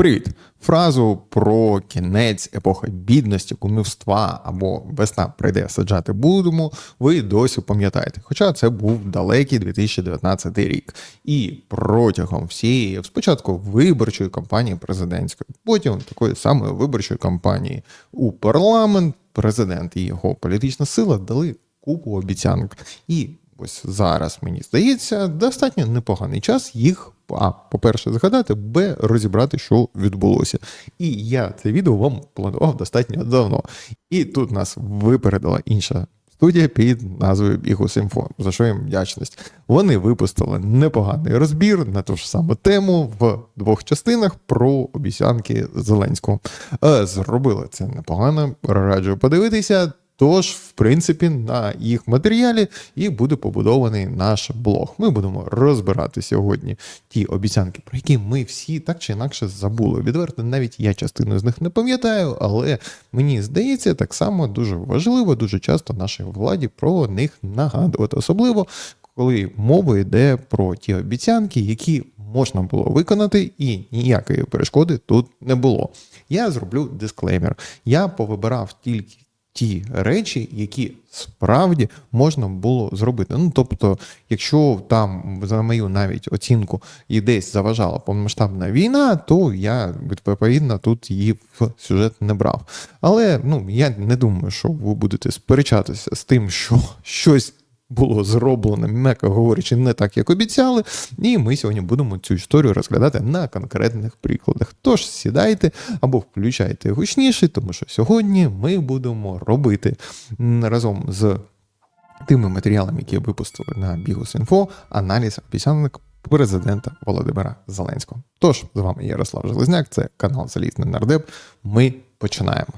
Привіт! Фразу про кінець епохи бідності, кумівства або весна прийде саджати будемо, ви досі пам'ятаєте. Хоча це був далекий 2019 рік. І протягом всієї спочатку виборчої кампанії президентської, потім такої самої виборчої кампанії у парламент, президент і його політична сила дали купу обіцянок. І ось зараз мені здається, достатньо непоганий час їх. А, по-перше, згадати, Б, розібрати, що відбулося. І я це відео вам планував достатньо давно. І тут нас випередила інша студія під назвою Бігус.Інфо, за що їм вдячність. Вони випустили непоганий розбір на ту ж саму тему в двох частинах про обіцянки Зеленського. Е, Зробили це непогано, раджу подивитися. Тож, в принципі, на їх матеріалі і буде побудований наш блог. Ми будемо розбирати сьогодні ті обіцянки, про які ми всі так чи інакше забули. Відверто, навіть я частину з них не пам'ятаю, але мені здається, так само дуже важливо, дуже часто нашій владі про них нагадувати, особливо коли мова йде про ті обіцянки, які можна було виконати, і ніякої перешкоди тут не було. Я зроблю дисклеймер. Я повибирав тільки ті речі, які справді можна було зробити. Ну тобто, якщо там за мою навіть оцінку і десь заважала повномасштабна війна, то я відповідно тут її в сюжет не брав. Але ну я не думаю, що ви будете сперечатися з тим, що щось було зроблено, м'яко говорячи, не так, як обіцяли. І ми сьогодні будемо цю історію розглядати на конкретних прикладах. Тож сідайте або включайте гучніше, тому що сьогодні ми будемо робити разом з тими матеріалами, які випустили на Бігус.Інфо, аналіз обіцянок президента Володимира Зеленського. Тож з вами Ярослав Железняк, це канал Залізний Нардеп. Ми починаємо.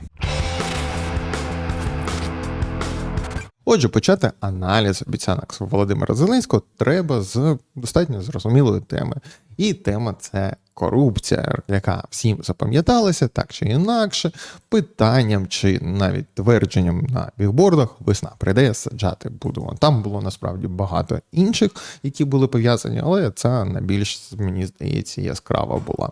Отже, почати аналіз обіцянок Володимира Зеленського треба з достатньо зрозумілої теми. І тема це корупція, яка всім запам'яталася так чи інакше, питанням чи навіть твердженням на бігбордах весна прийде саджати будемо. Там було насправді багато інших, які були пов'язані, але це найбільш мені здається яскрава була.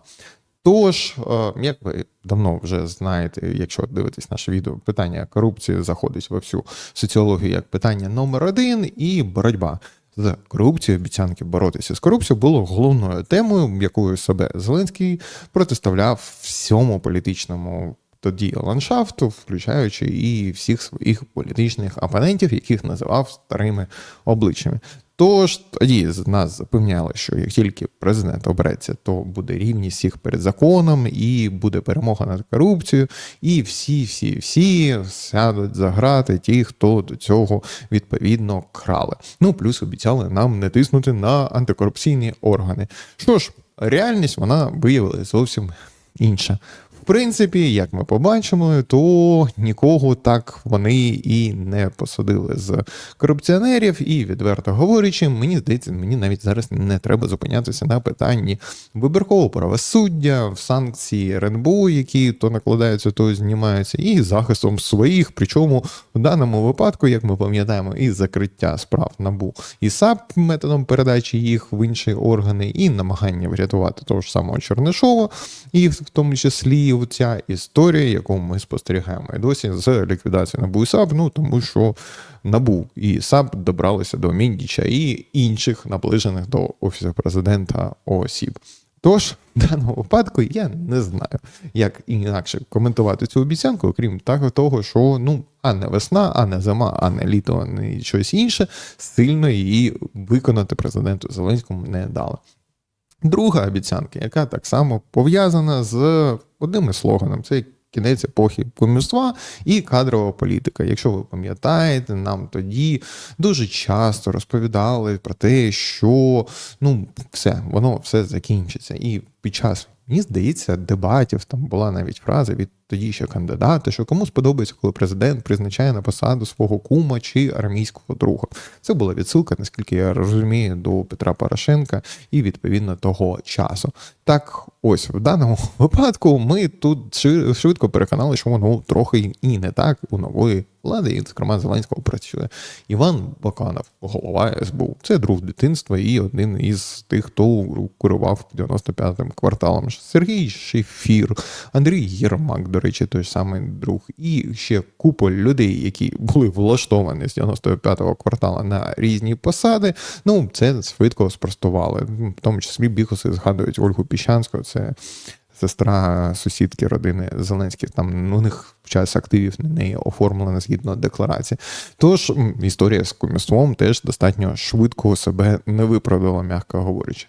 Тож, е, як ви давно вже знаєте, якщо дивитесь наше відео, питання корупції заходить во всю соціологію як питання номер один, і боротьба з корупцією, обіцянки боротися з корупцією було головною темою, якою себе Зеленський протиставляв всьому політичному. Тоді ландшафту, включаючи і всіх своїх політичних опонентів, яких називав старими обличчями. Тож тоді з нас запевняли, що як тільки президент обереться, то буде рівність всіх перед законом, і буде перемога над корупцією, і всі, всі, всі сядуть за грати ті, хто до цього відповідно крали. Ну плюс обіцяли нам не тиснути на антикорупційні органи. Що ж, реальність вона виявилася зовсім інша. Принципі, як ми побачимо, то нікого так вони і не посадили з корупціонерів, і відверто говорячи, мені здається, мені навіть зараз не треба зупинятися на питанні вибіркового правосуддя, в санкції РНБО, які то накладаються, то знімаються, і захистом своїх. Причому в даному випадку, як ми пам'ятаємо, і закриття справ набу і САП методом передачі їх в інші органи, і намагання врятувати того ж самого Чернишова, і в тому числі ця історія, яку ми спостерігаємо і досі з ліквідацією НАБУ і САП, ну тому що НАБУ і САП добралися до Міндіча і інших наближених до Офісу президента осіб. Тож, в даному випадку я не знаю, як інакше коментувати цю обіцянку, окрім того, що ну, а не весна, а не зима, а не літо, а не щось інше, сильно її виконати президенту Зеленському не дали. Друга обіцянка, яка так само пов'язана з одним із слоганом, це кінець епохи комюства і кадрова політика. Якщо ви пам'ятаєте, нам тоді дуже часто розповідали про те, що ну все, воно все закінчиться. І під час, мені здається, дебатів там була навіть фраза від тоді ще кандидати, що кому сподобається, коли президент призначає на посаду свого кума чи армійського друга. Це була відсилка, наскільки я розумію, до Петра Порошенка і відповідно того часу. Так, ось в даному випадку ми тут швидко переконали, що воно трохи і не так у нової влади, і, зокрема, Зеленського працює. Іван Баканов, голова СБУ. Це друг дитинства і один із тих, хто керував 95-м кварталом. Сергій Шефір, Андрій Єрмак, до речі, той самий друг, і ще купа людей, які були влаштовані з 95-го квартала на різні посади. Ну, це швидко спростували. В тому числі бігуси згадують Ольгу Піщанську. Це сестра сусідки родини Зеленських. Там у них час активів на неї оформлена згідно декларації. Тож історія з кумівством теж достатньо швидко себе не виправдала, м'яко говорячи.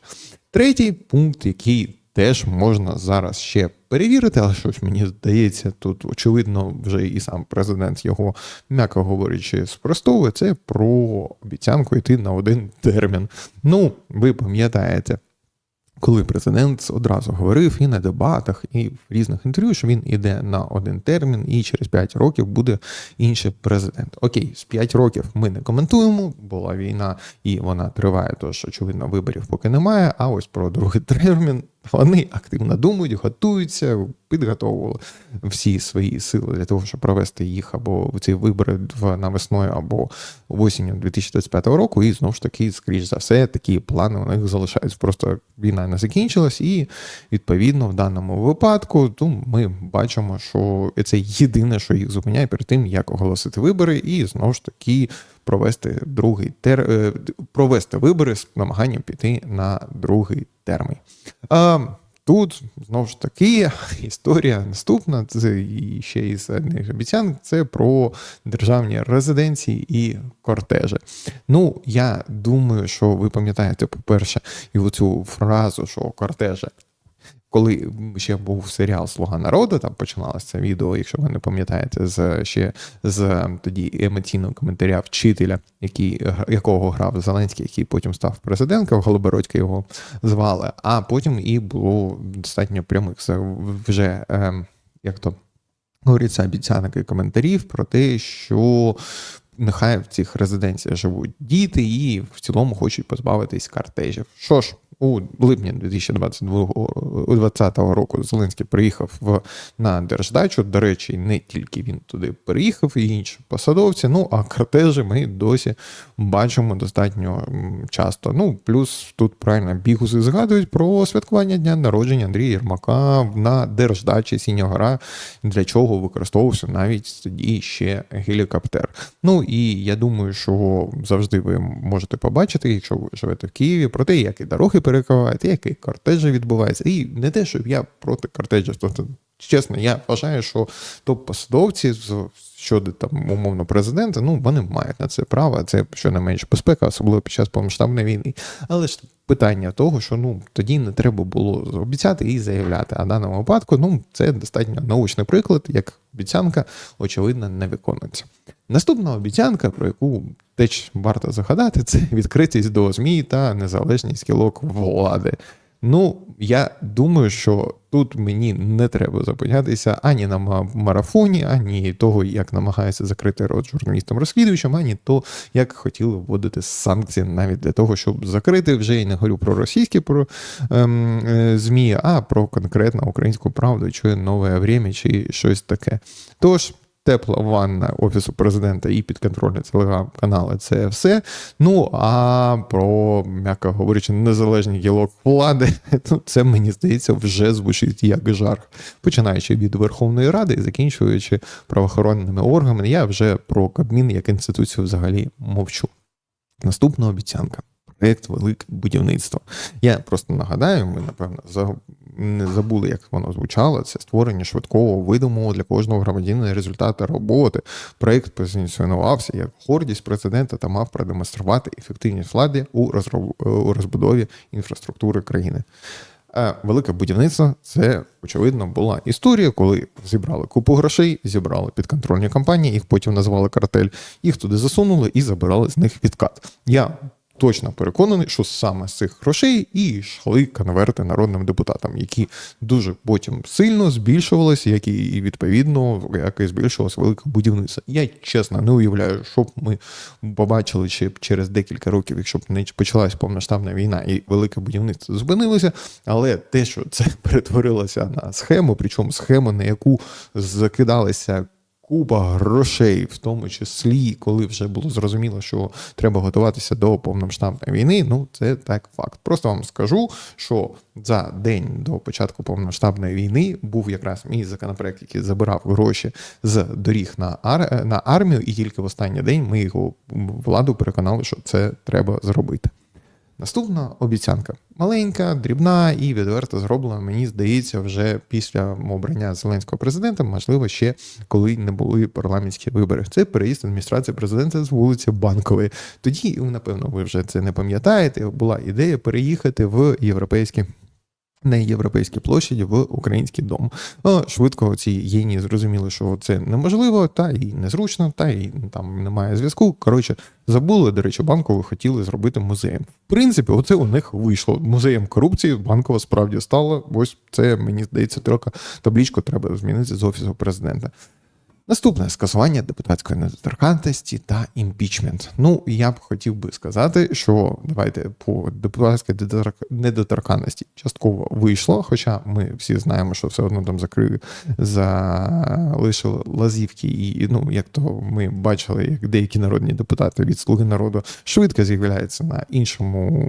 Третій пункт, який теж можна зараз ще перевірити, але щось мені здається, тут очевидно вже і сам президент його, м'яко говорячи, спростовує, це про обіцянку йти на один термін. Ну, ви пам'ятаєте, коли президент одразу говорив і на дебатах, і в різних інтерв'ю, що він іде на один термін, і через 5 років буде інший президент. Окей, з 5 років ми не коментуємо, була війна і вона триває, тож очевидно виборів поки немає. А ось про другий термін вони активно думають, готуються, підготовували всі свої сили для того, щоб провести їх або ці вибори на весною, або осінню 2025 року. І знову ж таки, скоріш за все, такі плани у них залишаються. Просто війна не закінчилась, і відповідно в даному випадку ну, ми бачимо, що це єдине, що їх зупиняє перед тим, як оголосити вибори, і знову ж таки. Провести другий тер... е, провести вибори з намаганням піти на другий термін. А, тут знову ж таки історія наступна. Це ще із одних обіцянок. Це про державні резиденції і кортежі. Ну, я думаю, що ви пам'ятаєте, по-перше, і оцю фразу, що кортежі коли ще був серіал Слуга народу, там починалося це відео, якщо ви не пам'ятаєте, з ще з тоді емоційного коментаря вчителя, який, якого грав Зеленський, який потім став президентом, Голобородька його звали. А потім і було достатньо прямих вже ем, як то говориться, обіцянок і коментарів про те, що. Нехай в цих резиденціях живуть діти і в цілому хочуть позбавитись картежів. Що ж, у липні 2020 року Зеленський приїхав в на держдачу. До речі, не тільки він туди приїхав, і інші посадовці. Ну а кортежі ми досі бачимо достатньо часто. Ну плюс тут правильно бігуси згадують про святкування дня народження Андрія Єрмака на держдачі Гора, для чого використовувався навіть тоді ще гелікоптер. Ну і я думаю, що завжди ви можете побачити, якщо ви живете в Києві, про те, як і дороги перекривають, який кортежі відбувається. І не те, щоб я проти кортежа. Тобто, чесно, я вважаю, що топ-посадовці щодо там умовно президента, ну вони мають на це право. Це щонайменше безпека, особливо під час повномасштабної війни. Але ж питання того, що ну тоді не треба було обіцяти і заявляти. А в даному випадку, ну це достатньо научний приклад, як обіцянка, очевидно, не виконується. Наступна обіцянка, про яку теж варто згадати, це відкритість до ЗМІ та незалежність кілок влади. Ну, я думаю, що тут мені не треба зупинятися ані на марафоні, ані того, як намагається закрити рот журналістам-розслідувачам, ані то, як хотіли вводити санкції навіть для того, щоб закрити вже я не говорю про російські про ем, е, ЗМІ, а про конкретно українську правду, чи нове время, чи щось таке. Тож. Тепла ванна Офісу президента і підконтрольні телеграм-канали це все. Ну а про, м'яко говорячи, незалежний діалог влади, ну, це мені здається вже звучить як жар. Починаючи від Верховної Ради і закінчуючи правоохоронними органами, я вже про Кабмін як інституцію взагалі мовчу. Наступна обіцянка. Проєкт велике будівництво. Я просто нагадаю, ми, напевно, не забули, як воно звучало. Це створення швидкого видимого для кожного громадянина результату роботи. Проєкт позиціонувався як гордість президента та мав продемонструвати ефективність влади у розбудові інфраструктури країни. Велике будівництво це очевидно була історія, коли зібрали купу грошей, зібрали підконтрольні компанії, їх потім назвали картель, їх туди засунули і забирали з них відкат. Я точно переконаний, що саме з цих грошей і йшли конверти народним депутатам, які дуже потім сильно збільшувалися, як і відповідно, як і збільшувалося велике будівництво. Я чесно не уявляю, що б ми побачили б через декілька років, якщо б не почалась повноштабна війна і велике будівництво зупинилося. Але те, що це перетворилося на схему, причому схему, на яку закидалися купа грошей, в тому числі, коли вже було зрозуміло, що треба готуватися до повномасштабної війни. Ну, це так факт. Просто вам скажу, що за день до початку повномасштабної війни був якраз мій законопроект, який забирав гроші з доріг на ар... на армію, і тільки в останній день ми його владу переконали, що це треба зробити. Наступна обіцянка маленька, дрібна і відверто зроблена, мені здається, вже після обрання зеленського президента, можливо, ще коли не були парламентські вибори. Це переїзд адміністрації президента з вулиці Банкової. Тоді, напевно, ви вже це не пам'ятаєте. Була ідея переїхати в європейські. На європейській площаді в український дом. Ну, швидко ці єні зрозуміли, що це неможливо, та і незручно, та і там немає зв'язку. Коротше, забули. До речі, банкову хотіли зробити музеєм. В принципі, оце у них вийшло. Музеєм корупції банкова справді стала. Ось це мені здається, трохи таблічку треба змінити з офісу президента. Наступне скасування депутатської недоторканності та імпічмент. Ну я б хотів би сказати, що давайте по депутатській недоторканності частково вийшло. Хоча ми всі знаємо, що все одно там закрили залишили лазівки, і ну як то ми бачили, як деякі народні депутати від слуги народу швидко з'являються на іншому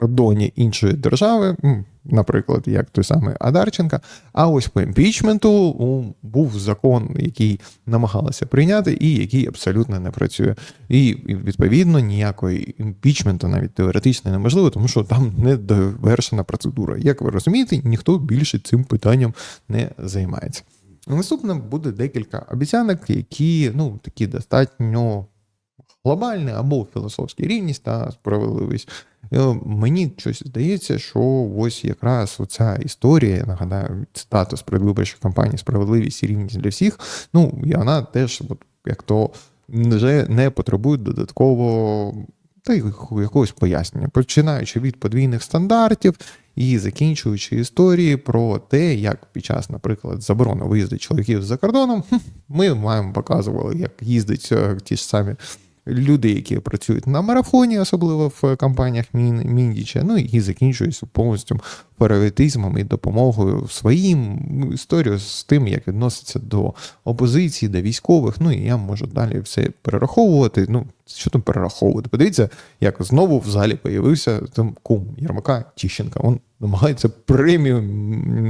кордоні іншої держави, наприклад, як той самий Адарченка. А ось по імпічменту був закон, який намагалися прийняти, і який абсолютно не працює. І відповідно ніякої імпічменту навіть теоретично неможливо, тому що там не довершена процедура. Як ви розумієте, ніхто більше цим питанням не займається. Наступне буде декілька обіцянок, які ну такі достатньо глобальні або філософські рівність та справедливість. Е, мені щось здається, що ось якраз оця історія, я нагадаю, цитату з предвиборчої кампанії Справедливість і рівність для всіх. Ну і вона теж, от, як то вже не потребує додатково та якогось пояснення, починаючи від подвійних стандартів і закінчуючи історії про те, як під час, наприклад, заборони виїзду чоловіків за кордоном, ми маємо показували, як їздить е, ті ж самі люди, які працюють на марафоні, особливо в компаніях Міндіча, ну і закінчується повністю паравітизмом і допомогою своїм ну, історію з тим, як відноситься до опозиції, до військових. Ну і я можу далі все перераховувати. Ну, що там перераховувати? Подивіться, як знову в залі появився там кум Єрмака Тіщенка. Він намагається премію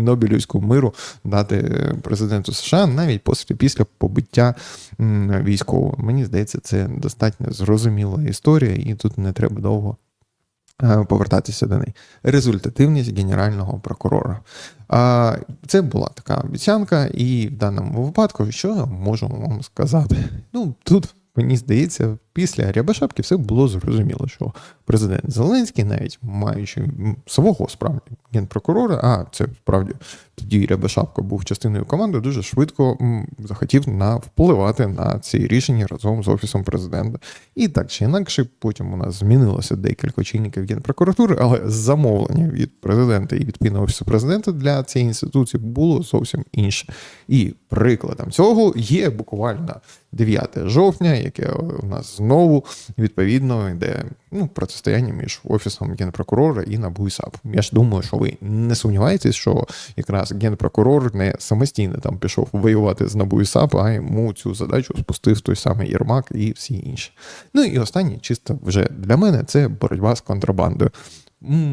Нобелівського миру дати президенту США навіть після, після побиття військового. Мені здається, це достатньо зрозуміла історія, і тут не треба довго. Е, повертатися до неї. Результативність генерального прокурора. Це була така обіцянка, і в даному випадку, що я можу вам сказати? Ну, тут мені здається, після Рябошапки все було зрозуміло, що президент Зеленський, навіть маючи свого справді генпрокурора, а це справді тоді Рябошапка був частиною команди, дуже швидко захотів на впливати на ці рішення разом з офісом президента. І так чи інакше, потім у нас змінилося декілька очільників генпрокуратури, але замовлення від президента і відповідно офісу президента для цієї інституції було зовсім інше. І прикладом цього є буквально 9 жовтня, яке у нас знову відповідно йде ну, протистояння між офісом генпрокурора і НАБУ і САП. Я ж думаю, що ви не сумніваєтесь, що якраз генпрокурор не самостійно там пішов воювати з НАБУ і САП, а йому цю задачу спустив той самий Єрмак і всі інші. Ну і останнє, чисто вже для мене, це боротьба з контрабандою.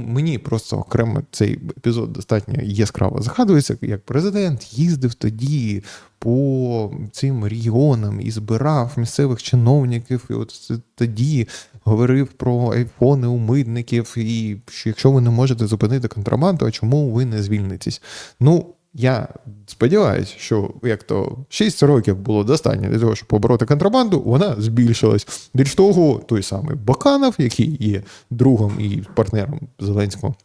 Мені просто окремо цей епізод достатньо яскраво згадується, як президент їздив тоді по цим регіонам і збирав місцевих чиновників. І от тоді говорив про айфони у митників, і що якщо ви не можете зупинити контрабанду, а чому ви не звільнитесь? Ну. Я сподіваюся, що як то 6 років було достатньо для того, щоб побороти контрабанду, вона збільшилась. Більш того, той самий Баканов, який є другом і партнером Зеленського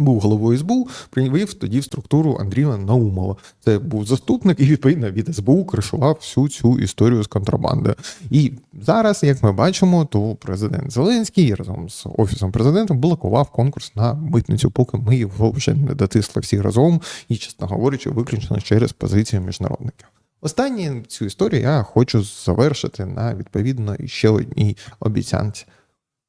був головою СБУ, привів тоді в структуру Андрія Наумова. Це був заступник і відповідно від СБУ кришував всю цю історію з контрабандою. І зараз, як ми бачимо, то президент Зеленський разом з офісом президента блокував конкурс на митницю, поки ми його вже не дотисли всі разом і, чесно говорячи, виключно через позицію міжнародників. Останнє цю історію я хочу завершити на відповідно ще одній обіцянці.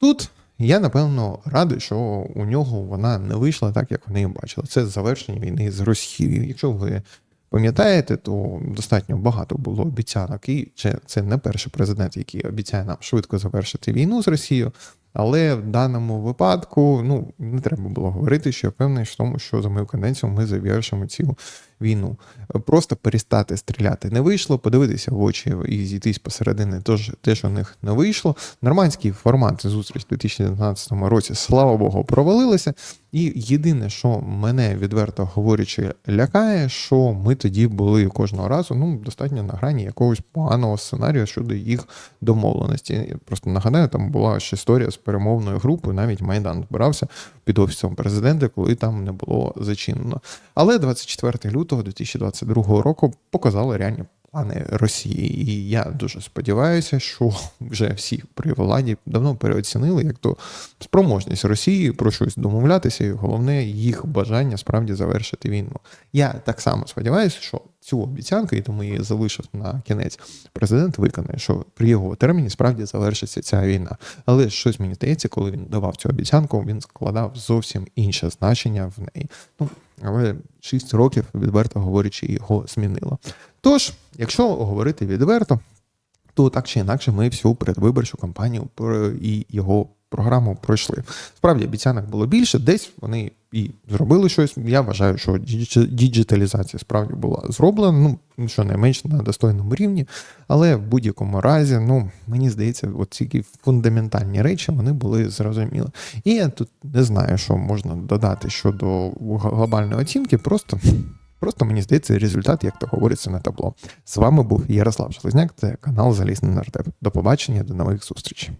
Тут я напевно радий, що у нього вона не вийшла так, як вони бачили. Це завершення війни з Росією. Якщо ви пам'ятаєте, то достатньо багато було обіцянок, і це, це не перший президент, який обіцяє нам швидко завершити війну з Росією. Але в даному випадку ну не треба було говорити, що я певний в тому, що за мою каденцію ми завершимо цю війну. Просто перестати стріляти не вийшло, подивитися в очі і зійтись посередини, теж теж у них не вийшло. Нормандський формат зустріч у 2019 році, слава Богу, провалилися. І єдине, що мене відверто говорячи, лякає, що ми тоді були кожного разу ну достатньо на грані якогось поганого сценарію щодо їх домовленості. Просто нагадаю, там була ще історія з перемовною групою, навіть Майдан збирався під офісом президента, коли там не було зачинено. Але 24 лютого 2022 року показали реальні плани Росії. І я дуже сподіваюся, що вже всі при владі давно переоцінили як то спроможність Росії про щось домовлятися, і головне їх бажання справді завершити війну. Я так само сподіваюся, що цю обіцянку, і тому її залишив на кінець. Президент виконає, що при його терміні справді завершиться ця війна. Але щось мені здається, коли він давав цю обіцянку, він складав зовсім інше значення в неї. Ну але 6 років, відверто говорячи, його змінило. Тож, якщо говорити відверто, то так чи інакше ми всю передвиборчу кампанію і його програму пройшли. Справді обіцянок було більше, десь вони і зробили щось. Я вважаю, що діджиталізація справді була зроблена, ну що найменш на достойному рівні, але в будь-якому разі, ну мені здається, ці фундаментальні речі вони були зрозуміли. І я тут не знаю, що можна додати щодо глобальної оцінки, просто. Просто мені здається, результат, як то говориться на табло. З вами був Ярослав Железняк, це канал Залізний нардеп. До побачення, до нових зустрічей.